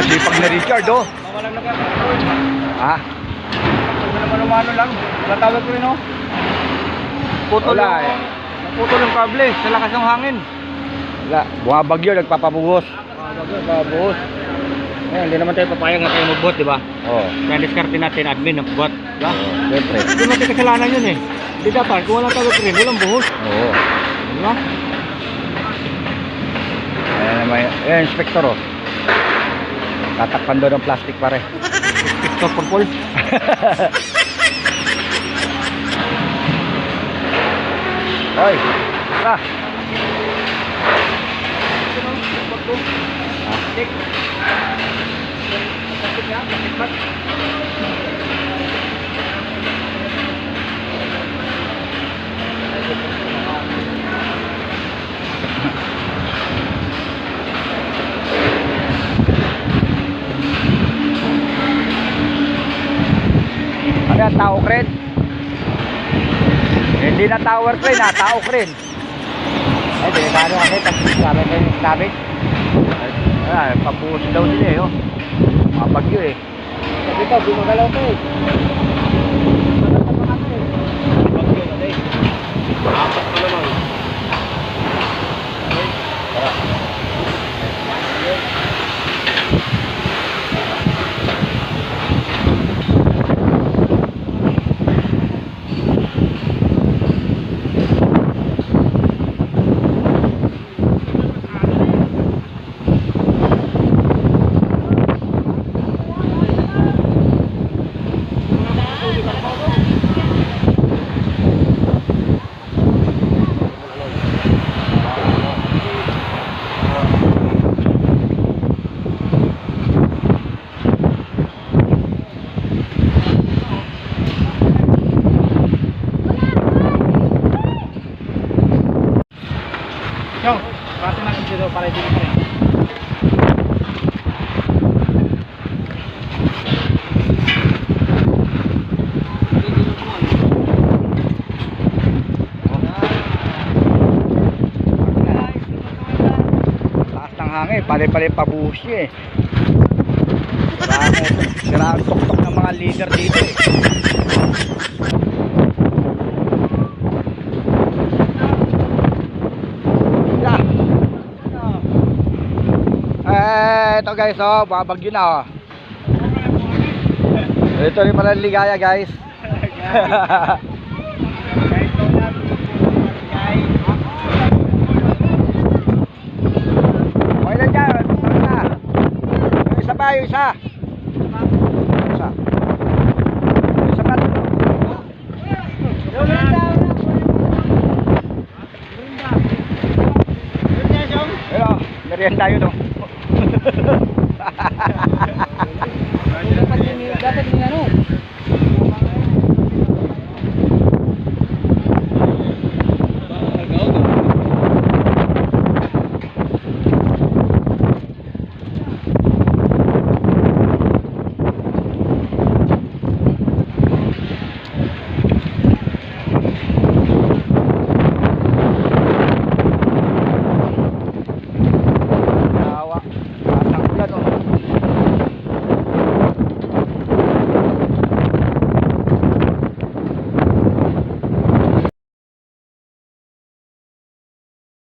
sipag na Richard, oh. Mawalang naman. Ha? Ito naman umano lang. Natawag ko rin, oh. Putol Wala, yung, eh. naputol yung kable sa lakas ng hangin. Wala. Bumabagyo, nagpapabuhos. Babuhos. Eh, hindi naman tayo papayag na tayo magbot, di ba? Oo. Kaya diskarte natin admin ng bot, di ba? Oo, Siyempre. Hindi natin kasalanan yun eh. Hindi dapat, kung walang tawag rin, walang buhos. Oo. Di ba? Ayan naman. Ayan, inspector, oh. Tatakpan doon ng plastic pare. Ito, purple. Hoy, tara. Plastic. Plastic nga, plastic bag. Ano yan, tao crane? Hindi na tower crane ha, tao crane. Ay, delikado kasi, tapos sabi kayo sabi. Ah, pabuhos daw sila eh, oh. Mapagyo eh. Sabi ko, gumagalaw ko eh. Apat pa naman. Yo, dito para dito pa rin. Hangin, pali-pali pabuhos niya eh. Sira, sira ang tuktok ng mga leader dito eh. Yeah. Eh, ito guys, oh, babagyo na oh. Ito rin pala ligaya guys. Okay na dyan, na. Isa pa, yung isa. Isa. Isa pa. Pero, merienda tayo no.